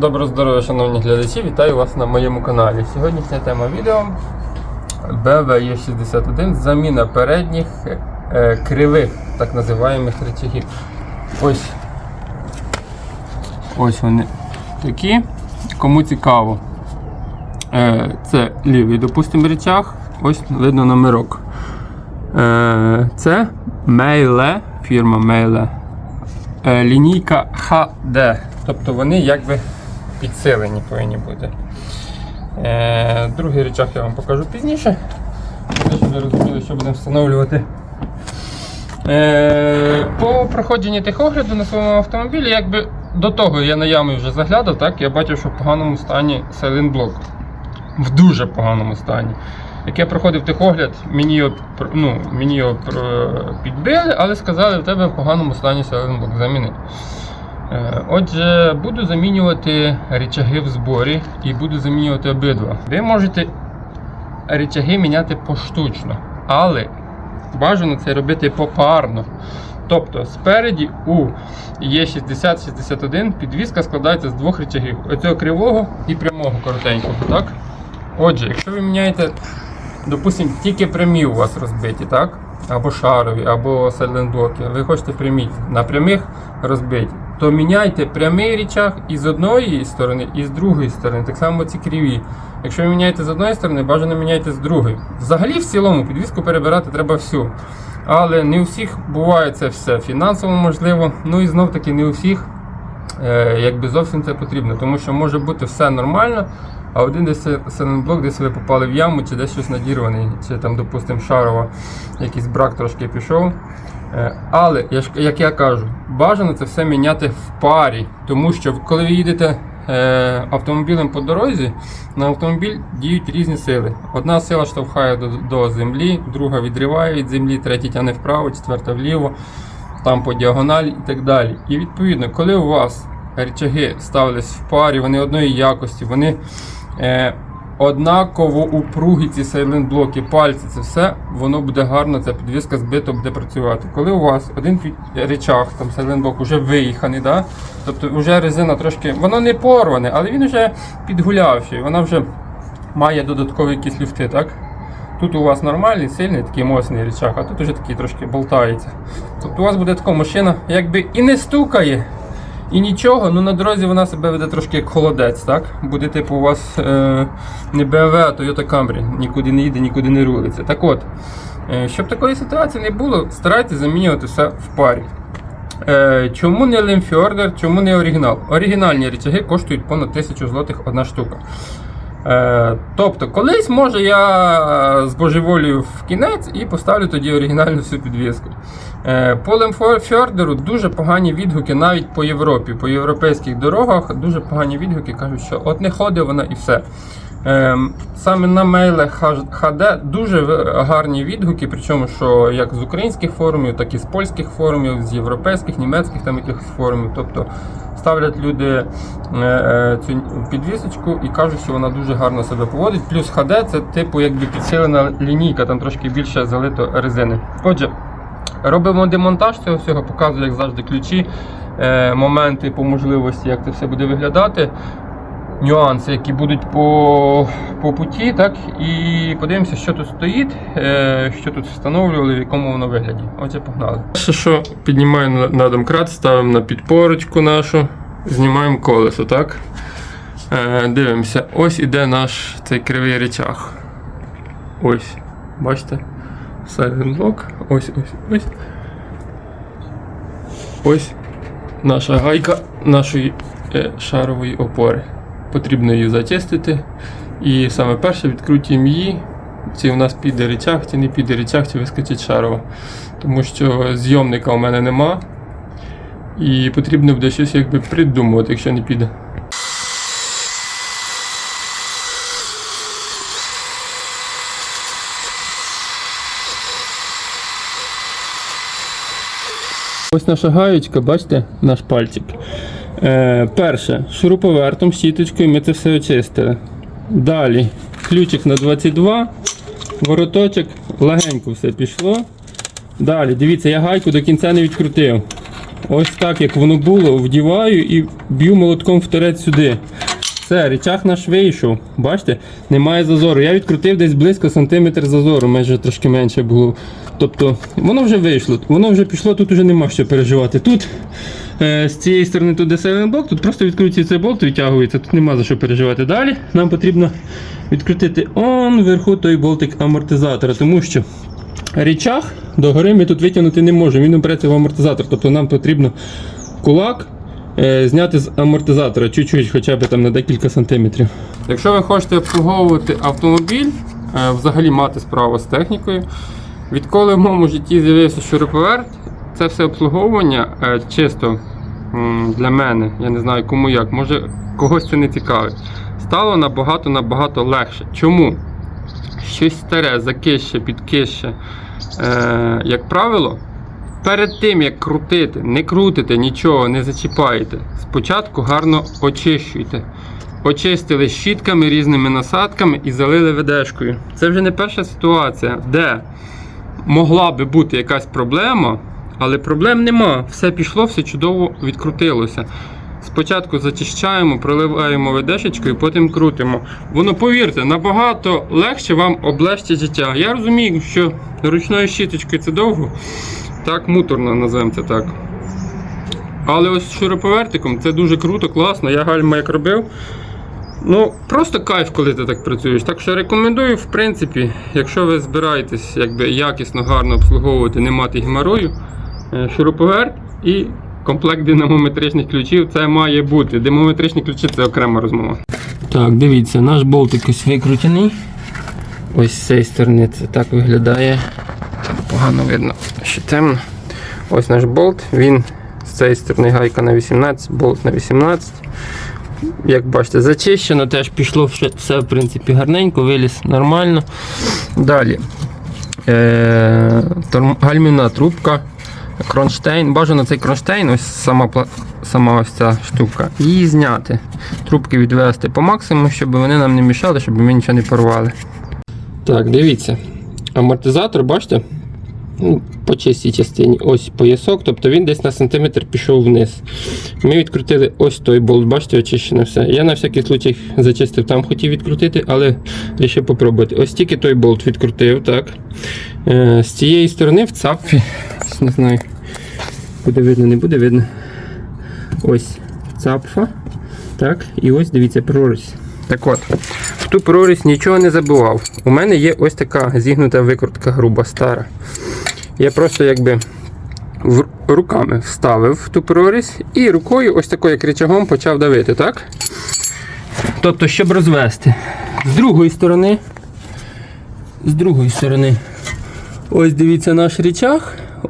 Доброго здоров'я, шановні глядачі, вітаю вас на моєму каналі. Сьогоднішня тема відео BMW E61 заміна передніх е, кривих, так називаємих речагів. Ось ось вони такі. Кому цікаво, е, це лівий, допустимо, речаг, ось видно номерок. Е, це Мейле, фірма Мейле. Е, лінійка HD. Тобто вони якби підсилені повинні бути. Е, другий речах я вам покажу пізніше. Щоб ви розуміли, що будемо встановлювати. Е, по проходженні техогляду на своєму автомобілі, якби до того я на ямі вже заглядав, так, я бачив, що в поганому стані сайлентблок. В дуже поганому стані. Як я проходив техогляд, мені його, ну, мені його підбили, але сказали, в тебе в поганому стані сайлентблок заміни. Е, Отже, буду замінювати рычаги в зборі і буду замінювати обидва. Ви можете рычаги міняти поштучно, але бажано це робити попарно. Тобто спереді у Е60-61 підвізка складається з двох рычагів: оцього кривого і прямого коротенького. Так? Отже, якщо ви міняєте, допустимо, тільки прямі у вас розбиті, так? Або шарові, або сайлентблоки, ви хочете прямі на прямих розбиті, то міняйте прямий річаг і з одної сторони, і з другої сторони. Так само ці криві. Якщо ви міняєте з одної сторони, бажано міняйте з другої. Взагалі, в цілому, підвіску перебирати треба всю. Але не у всіх буває це все фінансово можливо. Ну і знов таки не у всіх е, якби зовсім це потрібно, тому що може бути все нормально, а один десь сайлентблок, десь ви попали в яму, чи десь щось надірваний, чи там, допустимо, шарова, якийсь брак трошки пішов. Е, Але, як я кажу, бажано це все міняти в парі, тому що коли ви їдете е, автомобілем по дорозі, на автомобіль діють різні сили. Одна сила штовхає до, до землі, друга відриває від землі, третя тягне вправо, четверта вліво там по діагоналі і так далі. І відповідно, коли у вас речаги ставились в парі, вони одної якості, вони е, однаково упругі ці сайлент-блоки, пальці, це все, воно буде гарно, ця підвіска збито буде працювати. Коли у вас один речах, там сайлент-блок вже виїханий, да? тобто вже резина трошки, воно не порване, але він вже підгулявший, вона вже має додаткові якісь люфти, так? Тут у вас нормальний, сильний, такий моцний річак, а тут уже такий трошки болтається. Тобто у вас буде така машина, якби і не стукає, і нічого, ну на дорозі вона себе веде трошки як холодець, так? Буде типу у вас е, не BMW, а Toyota Camry, нікуди не їде, нікуди не рулиться. Так от, е, щоб такої ситуації не було, старайтесь замінювати все в парі. Е, чому не Лемфьордер, чому не оригінал? Оригінальні речаги коштують понад 1000 злотих одна штука. Е, тобто, колись може я збожеволію в кінець і поставлю тоді оригінальну всю підвіску. Е, по Лемфьордеру дуже погані відгуки навіть по Європі, по європейських дорогах дуже погані відгуки кажуть, що от не ходить вона і все. Ем, Саме на мейле HD дуже гарні відгуки, причому що як з українських форумів, так і з польських форумів, з європейських, німецьких там якихось форумів. Тобто ставлять люди е, е, цю підвісочку і кажуть, що вона дуже гарно себе поводить. Плюс HD це типу якби підсилена лінійка, там трошки більше залито резини. Отже, робимо демонтаж цього всього, показую, як завжди, ключі, е, моменти по можливості, як це все буде виглядати нюанси, які будуть по, по путі, так, і подивимося, що тут стоїть, е, що тут встановлювали, в якому воно вигляді. Отже, погнали. Перше, що піднімаємо на, домкрат, ставимо на підпорочку нашу, знімаємо колесо, так? Е, дивимося, ось іде наш цей кривий речах. Ось, бачите? Сайлентблок. Ось, ось, ось. Ось наша гайка нашої е, шарової опори. Потрібно її зачистити. І саме перше відкрутимо її. Чи у нас піде речах, чи не піде речах, чи вискочить шарова. Тому що зйомника у мене нема. І потрібно буде щось якби придумувати, якщо не піде. Ось наша гаєчка, бачите, наш пальчик. Е, перше, шуруповертом, щіточкою ми це все очистили. Далі ключик на 22, вороточок, легенько все пішло. Далі, дивіться, я гайку до кінця не відкрутив. ось так, як воно було, вдіваю і б'ю молотком в торець сюди. Все, речах наш вийшов. Бачите, немає зазору. Я відкрутив десь близько сантиметр зазору, майже трошки менше було. Тобто воно вже вийшло, воно вже пішло, тут вже нема що переживати. Тут е, з цієї сторони тут де блок, тут просто відкрутиться цей болт, відтягується, тут нема за що переживати. Далі нам потрібно відкрутити он вверху той болтик амортизатора, тому що річах догори ми тут витягнути не можемо, він опреться в амортизатор. Тобто нам потрібно кулак е, зняти з амортизатора чуть-чуть, хоча б там на декілька сантиметрів. Якщо ви хочете обслуговувати автомобіль, е, взагалі мати справу з технікою, відколи в моєму житті з'явився шуруповерт, це все обслуговування е, чисто для мене, я не знаю кому як, може когось це не цікавить, стало набагато-набагато легше. Чому? Щось старе, закище, підкище. Е, як правило, перед тим як крутити, не крутите нічого, не зачіпаєте. Спочатку гарно очищуйте. Очистили щітками, різними насадками і залили ведешкою. Це вже не перша ситуація, де могла би бути якась проблема, але проблем нема. Все пішло, все чудово відкрутилося. Спочатку зачищаємо, проливаємо ведешечкою, потім крутимо. Воно, повірте, набагато легше вам облегчить життя. Я розумію, що ручною щіточкою це довго, так муторно називаємо це так. Але ось шуруповертиком це дуже круто, класно. Я гальма як робив. Ну, просто кайф, коли ти так працюєш. Так що рекомендую, в принципі, якщо ви збираєтесь якби, якісно, гарно обслуговувати, не мати геморою, е, шуруповерт і комплект динамометричних ключів це має бути. Динамометричні ключі це окрема розмова. Так, дивіться, наш болтик ось викрутений. Ось з цієї сторони це так виглядає. Погано видно, що темно. Ось наш болт, він з цієї сторони гайка на 18, болт на 18. Як бачите, зачищено, теж пішло все, в принципі гарненько, виліз нормально. Далі. Е, гальмівна трубка, кронштейн. Бажано цей кронштейн, ось сама, сама ось ця штука. Її зняти. Трубки відвести по максимуму, щоб вони нам не мішали, щоб ми нічого не порвали. Так, дивіться. Амортизатор, бачите? Ну, по чистій частині ось поясок, тобто він десь на сантиметр пішов вниз. Ми відкрутили ось той болт, бачите, очищено все. Я на всякий случай зачистив, там хотів відкрутити, але вирішив попробувати. Ось тільки той болт відкрутив, так. Е, з цієї сторони в цапфі, не знаю, буде видно, не буде видно. Ось цапфа. Так, і ось дивіться прорізь. Так от, в ту прорізь нічого не забував. У мене є ось така зігнута викрутка груба, стара. Я просто якби руками вставив в ту прорізь і рукою ось такою як рычагом почав давити, так? Тобто, щоб розвести. З другої сторони. З другої сторони. Ось дивіться наш рычаг.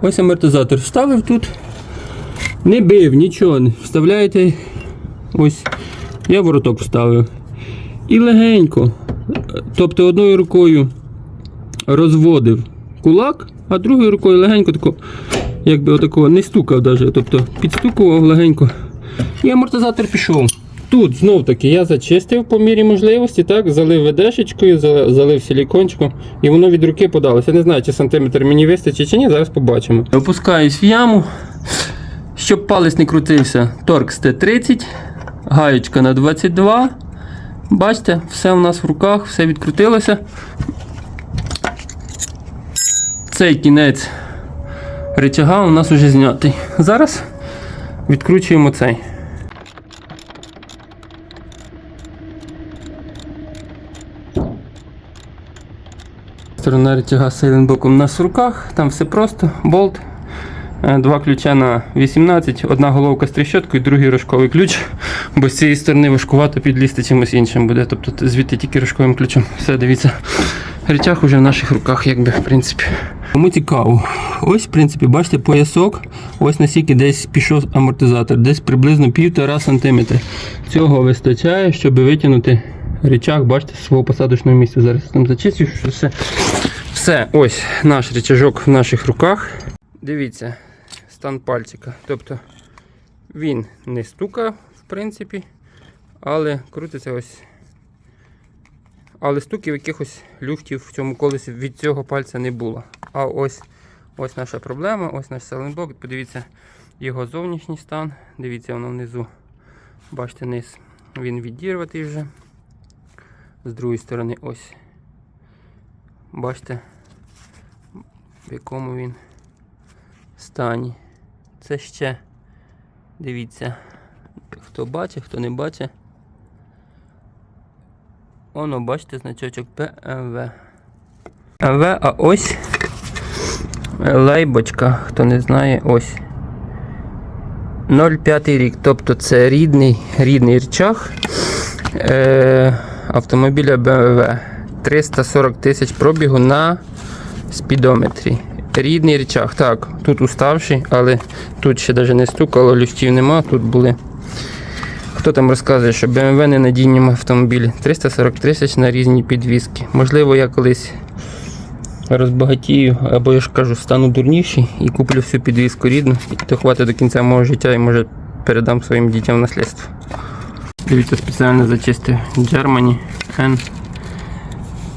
Ось амортизатор вставив тут. Не бив, нічого. Вставляєте. Ось. Я вороток вставив. І легенько. Тобто одною рукою розводив кулак, а другою рукою легенько тако, якби отакого не стукав даже, тобто підстукував легенько. І амортизатор пішов. Тут знов таки я зачистив по мірі можливості, так, залив ведешечкою, залив силікончиком, і воно від руки подалося. Я не знаю, чи сантиметр мені вистачить чи ні, зараз побачимо. Опускаюсь в яму, щоб палець не крутився. Торкс Т30, гаєчка на 22. Бачите, все у нас в руках, все відкрутилося. Цей кінець рычага у нас вже знятий. Зараз відкручуємо цей. Сторона рычага з сейленбоком у нас в руках, там все просто, болт. Е, Два ключа на 18, одна головка з тріщоткою, другий рожковий ключ, бо з цієї сторони важкувато підлізти чимось іншим буде. Тобто звідти тільки рожковим ключом. Все, дивіться. Речах уже в наших руках, якби, в принципі. Кому цікаво. Ось, в принципі, бачите, поясок. Ось настільки десь пішов амортизатор, десь приблизно півтора сантиметра. Цього вистачає, щоб витягнути речах, бачите, з свого посадочного місця. Зараз там зачистю, що все. Все, ось наш речажок в наших руках. Дивіться, стан пальчика. Тобто він не стукає, в принципі, але крутиться ось. Але стуків якихось люфтів в цьому колесі від цього пальця не було. А ось ось наша проблема, ось наш селенблок. Подивіться, його зовнішній стан. Дивіться, воно внизу. Бачите, низ. Він відірватий вже. З другої сторони ось. Бачите, в якому він стані. Це ще, дивіться, хто бачить, хто не бачить. Оно, бачите, значочок ПМВ. МВ, а ось лейбочка, хто не знає, ось. 05 рік, тобто це рідний, рідний речах е, автомобіля BMW. 340 тисяч пробігу на спідометрі. Рідний речах, так, тут уставший, але тут ще навіть не стукало, люфтів нема, тут були. Хто там розказує, що BMW не надійні автомобілі. 340 тисяч на різні підвіски. Можливо, я колись розбагатію, або я ж кажу, стану дурніший і куплю всю підвіску рідну, і то хватить до кінця мого життя і може передам своїм дітям наслідство. Дивіться, спеціально зачистив Germany N.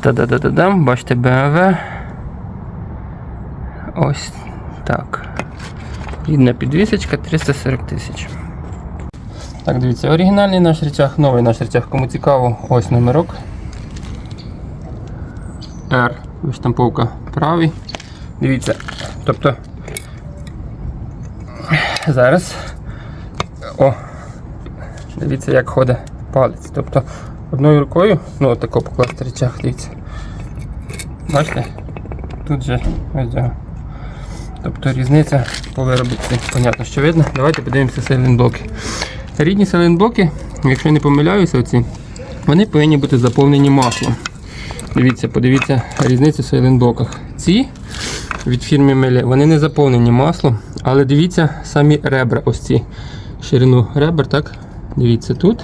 Та-да-да-да-дам, бачите BMW. Ось так. Рідна підвісочка 340 тисяч. Так, дивіться, оригінальний наш речах, новий наш речах, кому цікаво, ось номерок. R, виштамповка правий. Дивіться, тобто зараз. О, дивіться, як ходить палець. Тобто одною рукою, ну отако покласти речах, дивіться. Бачите? Тут же ось цього. Тобто різниця по виробітці, понятно, що видно. Давайте подивимося сайлентблоки. Рідні сайлентблоки, якщо я не помиляюся, оці, вони повинні бути заповнені маслом. Дивіться, подивіться різницю в сайлентблоках. Ці від фірми Меле, вони не заповнені маслом, але дивіться самі ребра, ось ці ширину ребер, так? Дивіться тут.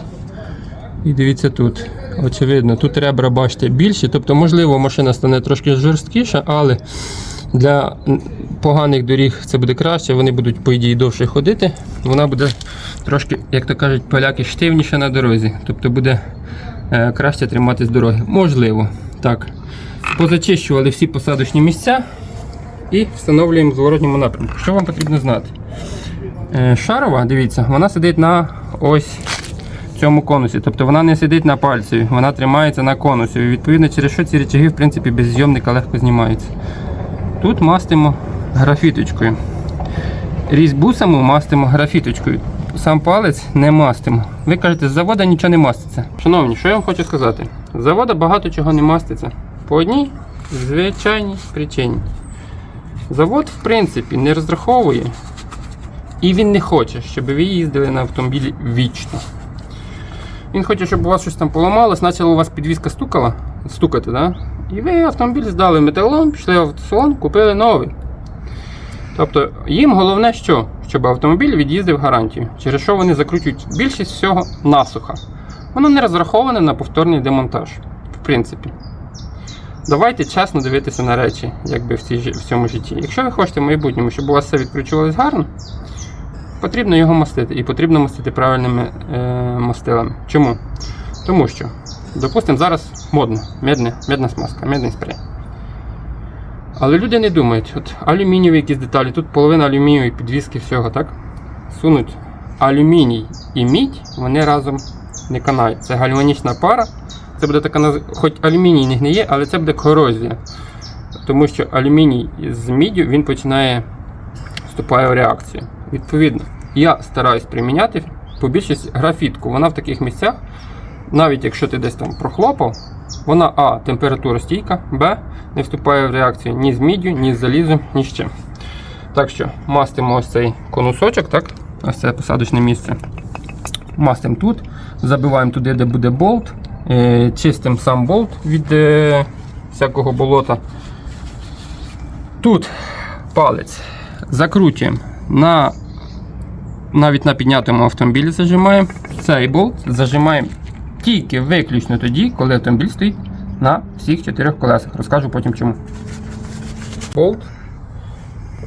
І дивіться тут. Очевидно, тут ребра, бачите, більші. Тобто, можливо, машина стане трошки жорсткіша, але для поганих доріг це буде краще, вони будуть, по ідеї, довше ходити. Вона буде трошки, як то кажуть, поляки, штивніша на дорозі. Тобто буде е, краще триматись дороги. Можливо. Так. Позачищували всі посадочні місця і встановлюємо в зворотньому напрямку. Що вам потрібно знати? Е, Шарова, дивіться, вона сидить на ось цьому конусі. Тобто вона не сидить на пальці, вона тримається на конусі. Відповідно, через що ці речаги в принципі, без зйомника легко знімаються. Тут мастимо графіточкою. Різьбу саму мастимо графіточкою. Сам палець не мастимо. Ви кажете, з завода нічого не маститься. Шановні, що я вам хочу сказати? З завода багато чого не маститься. По одній звичайній причині. Завод, в принципі, не розраховує і він не хоче, щоб ви їздили на автомобілі вічно. Він хоче, щоб у вас щось там поламалось, почала у вас підвізка стукала, стукати, да? і ви автомобіль здали металолом, пішли в автосалон, купили новий. Тобто їм головне що? Щоб автомобіль від'їздив гарантію, через що вони закручують більшість всього насуха. Воно не розраховане на повторний демонтаж, в принципі. Давайте чесно дивитися на речі, якби в, цій, в цьому житті. Якщо ви хочете в майбутньому, щоб у вас все відкручувалось гарно, потрібно його мастити. І потрібно мастити правильними е, мастилами. Чому? Тому що, допустимо, зараз модно, медне, медна смазка, медний спрей. Але люди не думають, от алюмінієві якісь деталі, тут половина алюмінієвої підвіски всього, так? Сунуть алюміній і мідь, вони разом не канають. Це гальванічна пара. Це буде така, хоч алюміній не гниє, але це буде корозія. Тому що алюміній з міддю він починає вступає в реакцію. Відповідно, я стараюсь приміняти по більшість графітку. Вона в таких місцях, навіть якщо ти десь там прохлопав, вона А. Температура стійка, Б. Не вступає в реакцію ні з міддю, ні з залізом, ні з чим. Так що мастимо ось цей конусочок, так? Ось це посадочне місце. Мастимо тут, забиваємо туди, де буде болт, е, чистимо сам болт від е, всякого болота. Тут палець закручуємо на навіть на піднятому автомобілі зажимаємо. Цей болт зажимаємо тільки виключно тоді, коли автомобіль стоїть на всіх чотирьох колесах. Розкажу потім чому. Болт.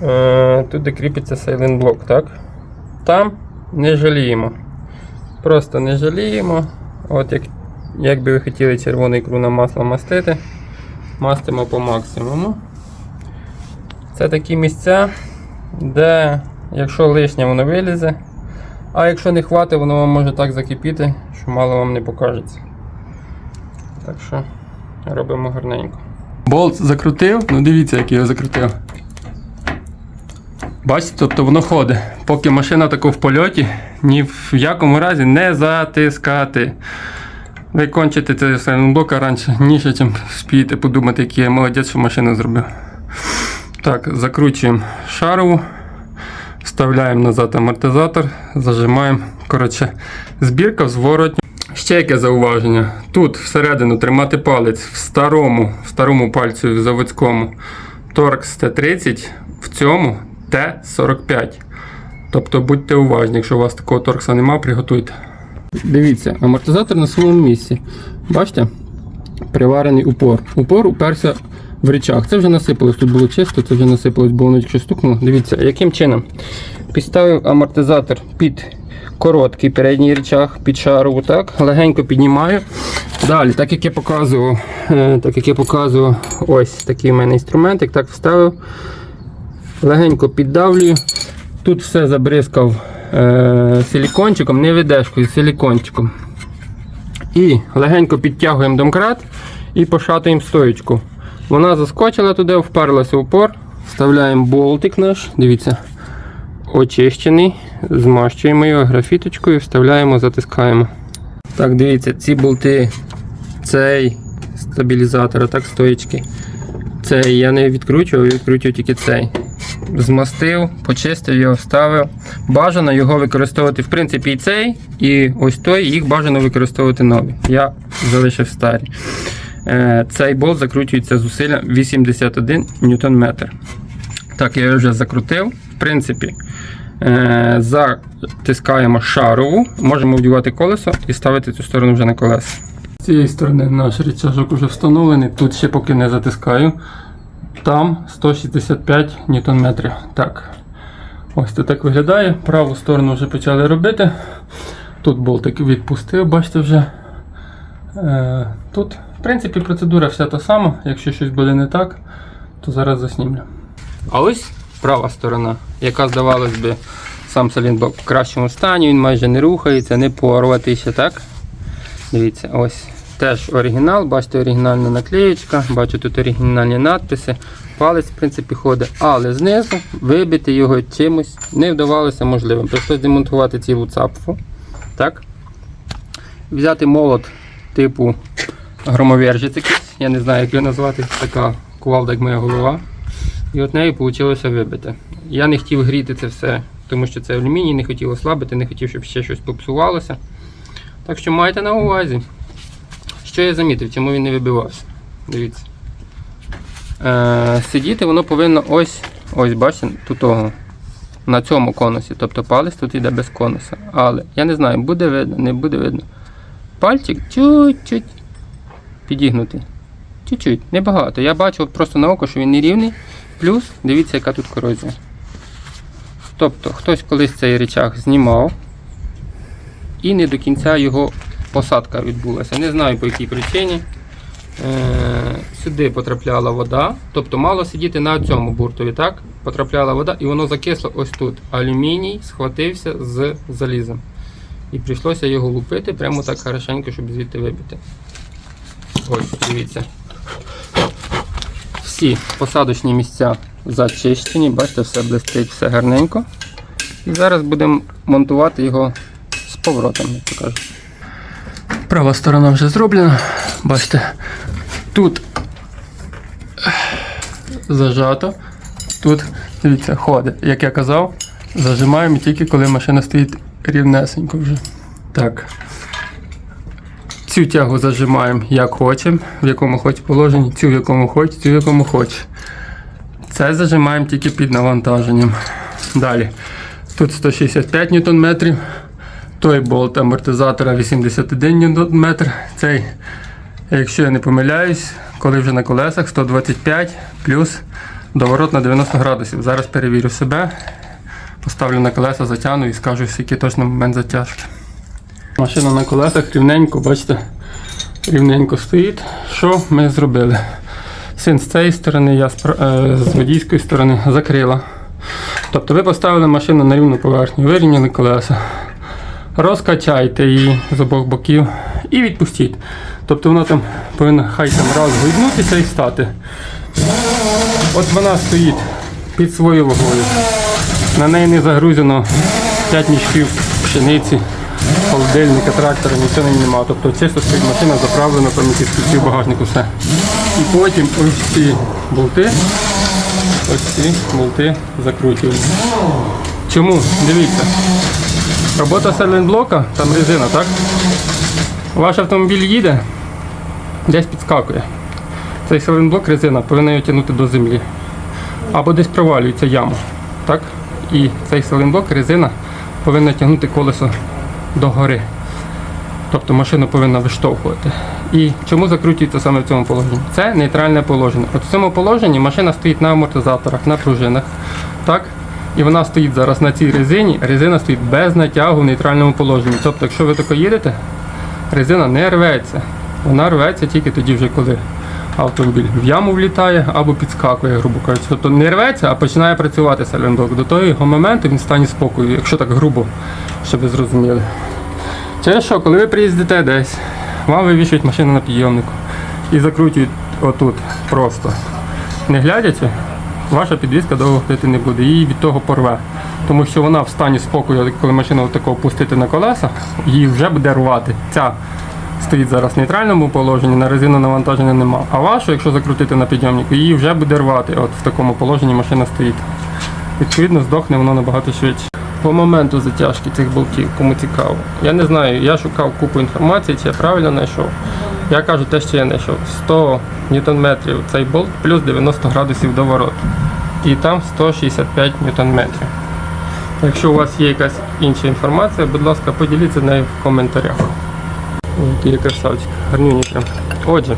Е, тут де кріпиться silent блок, так? Там не жаліємо. Просто не жаліємо. От як, як би ви хотіли червоний круна маслом мастити, мастимо по максимуму. Це такі місця, де Якщо лишнє, воно вилізе. А якщо не хватить, воно може так закипіти, що мало вам не покажеться. Так що робимо гарненько. Болт закрутив, ну дивіться, як його закрутив. Бачите, тобто воно ходить. Поки машина тако в польоті, ні в якому разі не затискати. Ви кончите цей сайлентблока раніше, ніж спієте подумати, який я молодець, що машину зробив. Так, закручуємо шарову, вставляємо назад амортизатор, зажимаємо. Коротше, збірка в зворотню. Ще яке зауваження. Тут всередину тримати палець в старому, в старому пальці в заводському Torx T30, в цьому T45. Тобто будьте уважні, якщо у вас такого торкса немає, приготуйте. Дивіться, амортизатор на своєму місці. Бачите? Приварений упор. Упор уперся в речах. Це вже насипалось, тут було чисто, це вже насипалось, бо воно тільки стукнуло. Дивіться, яким чином? Підставив амортизатор під короткий передній речах, під шарову, так, легенько піднімаю. Далі, так як я показував, е, так як я показував, ось такий в мене інструментик, так вставив. Легенько піддавлюю. Тут все забризкав е, силікончиком, не видешкою, силікончиком. І легенько підтягуємо домкрат і пошатуємо стоєчку. Вона заскочила туди, вперлася упор. Вставляємо болтик наш, дивіться, очищений. Змащуємо його графіточкою, вставляємо, затискаємо. Так, дивіться, ці болти, цей стабілізатор, так стоїчки. Цей я не відкручував, відкручував тільки цей. Змастив, почистив його, вставив. Бажано його використовувати, в принципі, і цей, і ось той, їх бажано використовувати нові. Я залишив старі. Е, Цей болт закручується зусилля 81 Нм. Так, я вже закрутив. В принципі, е, затискаємо шарову, можемо вдівати колесо і ставити цю сторону вже на колеса. З цієї сторони наш рычажок вже встановлений, тут ще поки не затискаю. Там 165 Нм. Так. Ось це так виглядає. Праву сторону вже почали робити. Тут болтик відпустив, бачите вже. Е, тут, в принципі, процедура вся та сама. Якщо щось буде не так, то зараз заснімлю. А ось права сторона, яка, здавалось би, сам салінблок в кращому стані, він майже не рухається, не порватий ще так. Дивіться, ось теж оригінал, бачите, оригінальна наклеєчка, бачу тут оригінальні надписи. Палець, в принципі, ходить, але знизу вибити його чимось не вдавалося можливим. Прийшлось демонтувати цілу цапфу. Так? Взяти молот типу громовержець якийсь, я не знаю, як його назвати, така кувалда, як моя голова. І от нею вийшло вибити. Я не хотів гріти це все, тому що це алюміній, не хотів ослабити, не хотів, щоб ще щось попсувалося. Так що майте на увазі. Що я замітив, чому він не вибивався? Дивіться. Е, сидіти воно повинно ось, ось, бачите, тут того, на цьому конусі. Тобто палець тут йде без конуса. Але я не знаю, буде видно, не буде видно. Пальчик чуть-чуть підігнутий. Чуть-чуть, небагато. Я бачу просто на око, що він не рівний. Плюс, дивіться, яка тут корозія. Тобто, хтось колись цей речах знімав і не до кінця його посадка відбулася. Не знаю по якій причині. Е, сюди потрапляла вода, тобто мало сидіти на цьому буртові, так? Потрапляла вода і воно закисло ось тут. Алюміній схватився з залізом. І прийшлося його лупити прямо так хорошенько, щоб звідти вибити. Ось, дивіться. Всі посадочні місця зачищені, бачите, все блистить, все гарненько. І зараз будемо монтувати його з поворотом, як то. Права сторона вже зроблена. Бачите, тут зажато, тут, дивіться, ходить. Як я казав, зажимаємо тільки коли машина стоїть рівнесенько вже. Так. Цю тягу зажимаємо як хочемо, в якому хоч положенні, цю в якому хоч, цю в якому хоч. Це зажимаємо тільки під навантаженням. Далі. Тут 165 Нм. Той болт амортизатора 81 Нм. Цей, якщо я не помиляюсь, коли вже на колесах 125 плюс доворот на 90 градусів. Зараз перевірю себе. Поставлю на колеса, затягну і скажу, який точно момент затяжки. Машина на колесах рівненько, бачите, рівненько стоїть. Що ми зробили? Син з цієї сторони, я з, е, з водійської сторони закрила Тобто ви поставили машину на рівну поверхню, вирівняли колеса, розкачайте її з обох боків і відпустіть. Тобто вона там повинна хай там раз гойднутися і стати. От вона стоїть під своєю вагою. На неї не загрузено 5 мішків пшениці, холодильника, трактора, нічого немає. Тобто чисто стоїть машина заправлена, там якісь ключі в багажнику, все. І потім ось ці болти, ось ці болти закручуємо. Чому? Дивіться. Робота сайлентблока, там резина, так? Ваш автомобіль їде, десь підскакує. Цей сайлентблок резина повинна його тягнути до землі. Або десь провалюється яму. Так? І цей сайлентблок резина повинна тягнути колесо догори. Тобто машина повинна виштовхувати. І чому закручується саме в цьому положенні? Це нейтральне положення. От в цьому положенні машина стоїть на амортизаторах, на пружинах. Так? І вона стоїть зараз на цій резині. Резина стоїть без натягу в нейтральному положенні. Тобто, якщо ви тако їдете, резина не рветься. Вона рветься тільки тоді, вже коли автомобіль в яму влітає або підскакує, грубо кажучи. Тобто не рветься, а починає працювати сайлентблок. До того моменту він в стані спокою, якщо так грубо, щоб ви зрозуміли. Через що, коли ви приїздите десь, вам вивішують машину на підйомнику і закручують отут просто. Не глядячи, ваша підвізка довго ходити не буде, її від того порве. Тому що вона в стані спокою, коли машину тако пустити на колеса, її вже буде рвати. Ця стоїть зараз в нейтральному положенні, на резину навантаження нема. А вашу, якщо закрутити на підйомнику, її вже буде рвати. От в такому положенні машина стоїть. Відповідно, здохне воно набагато швидше. По моменту затяжки цих болтів, кому цікаво. Я не знаю, я шукав купу інформації, чи я правильно знайшов. Я кажу те, що я знайшов. 100 ньютон-метрів цей болт плюс 90 градусів до ворот. І там 165 ньютон-метрів. Якщо у вас є якась інша інформація, будь ласка, поділіться нею в коментарях. Який красавчик, гарнюні прям. Отже,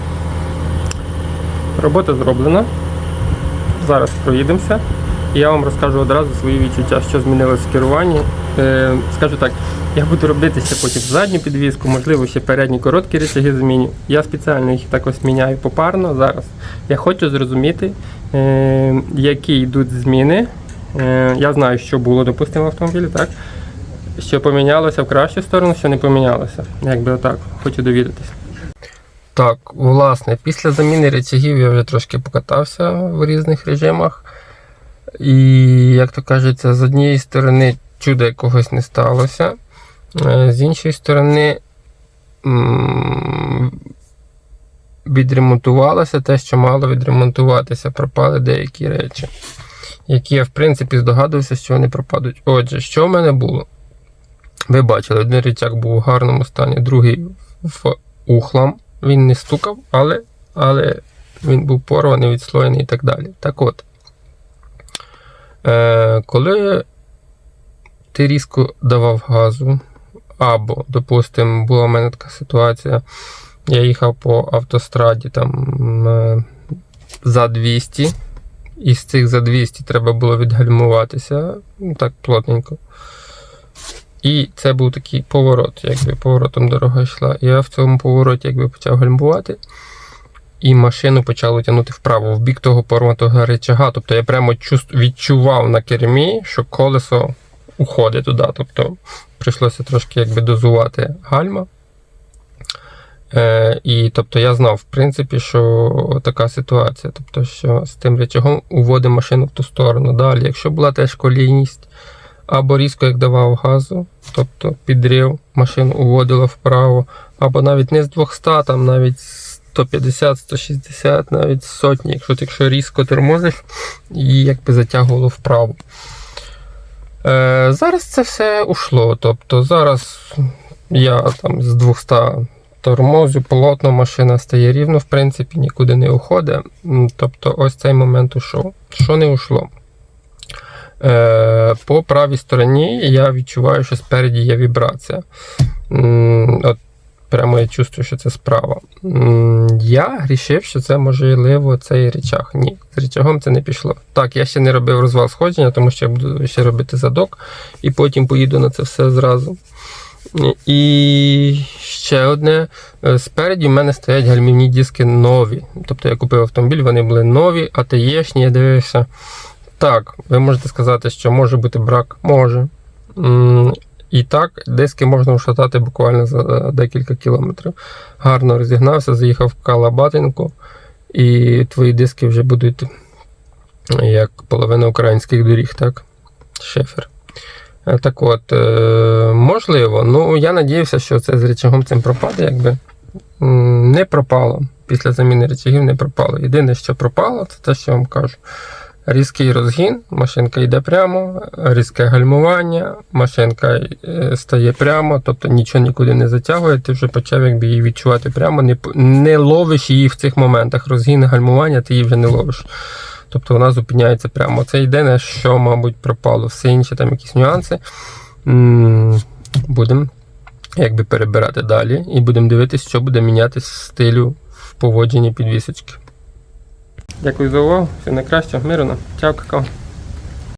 робота зроблена. Зараз проїдемося. Я вам розкажу одразу свої відчуття, що змінилось в керуванні. Е, скажу так, я буду робити ще потім задню підвіску, можливо, ще передні короткі речаги зміню. Я спеціально їх так ось міняю попарно зараз. Я хочу зрозуміти, е, які йдуть зміни. Е, я знаю, що було, допустимо, в автомобілі, так? Що помінялося в кращу сторону, що не помінялося. Якби отак, хочу довідатися. Так, власне, після заміни речагів я вже трошки покатався в різних режимах. І, як то кажеться, з однієї сторони чуда якогось не сталося, е, з іншої сторони відремонтувалося те, що мало відремонтуватися, пропали деякі речі, які я, в принципі, здогадувався, що вони пропадуть. Отже, що в мене було? Ви бачили, один речак був у гарному стані, другий в ухлам. Він не стукав, але, але він був порваний, відслоєний і так далі. Так от. Е, коли ти різко давав газу, або, допустимо, була в мене така ситуація, я їхав по автостраді там е, за 200, і з цих за 200 треба було відгальмуватися так плотненько. І це був такий поворот, якби поворотом дорога йшла. Я в цьому повороті якби почав гальмувати і машину почало тягнути вправо, в бік того порватого речага. Тобто я прямо відчував на кермі, що колесо уходить туди. Тобто прийшлося трошки якби дозувати гальма. Е, і тобто я знав, в принципі, що така ситуація. Тобто, що з тим речагом уводимо машину в ту сторону. Далі, якщо була теж колійність, або різко як давав газу, тобто підрив, машину уводило вправо, або навіть не з 200, там навіть 150, 160, навіть сотні, якщо якщо різко тормозиш, і якби затягувало вправо. Е, зараз це все ушло. Тобто зараз я там з 200 тормозю, плотно машина стає рівно, в принципі, нікуди не уходить. Тобто ось цей момент ушов. Що не ушло? Е, по правій стороні я відчуваю, що спереді є вібрація. От прямо я чувствую, що це справа. Я грішив, що це можливо цей речах. Ні, з речагом це не пішло. Так, я ще не робив розвал сходження, тому що я буду ще робити задок, і потім поїду на це все зразу. І ще одне. Е, Спереді в мене стоять гальмівні диски нові. Тобто я купив автомобіль, вони були нові, АТЄшні, я дивився. Так, ви можете сказати, що може бути брак. Може. І так, диски можна ушатати буквально за е, декілька кілометрів. Гарно розігнався, заїхав в Калабатинку, і твої диски вже будуть як половина українських доріг, так? Шефер. Е, Так от, е, можливо, ну я надіявся, що це з речагом цим пропаде, якби не пропало. Після заміни речагів не пропало. Єдине, що пропало, це те, що я вам кажу. Різкий розгін, машинка йде прямо, різке гальмування, машинка е, стає прямо, тобто нічого нікуди не затягує, ти вже почав якби, її відчувати прямо, не, не ловиш її в цих моментах. Розгін, гальмування, ти її вже не ловиш. Тобто вона зупиняється прямо. Це єдине, що, мабуть, пропало. Все інше там якісь нюанси. Будемо перебирати далі і будемо дивитися, що буде мінятися стилю в поводженні підвісочки. Дякую за увагу. Все найкраще. Мирно. Чао, какао.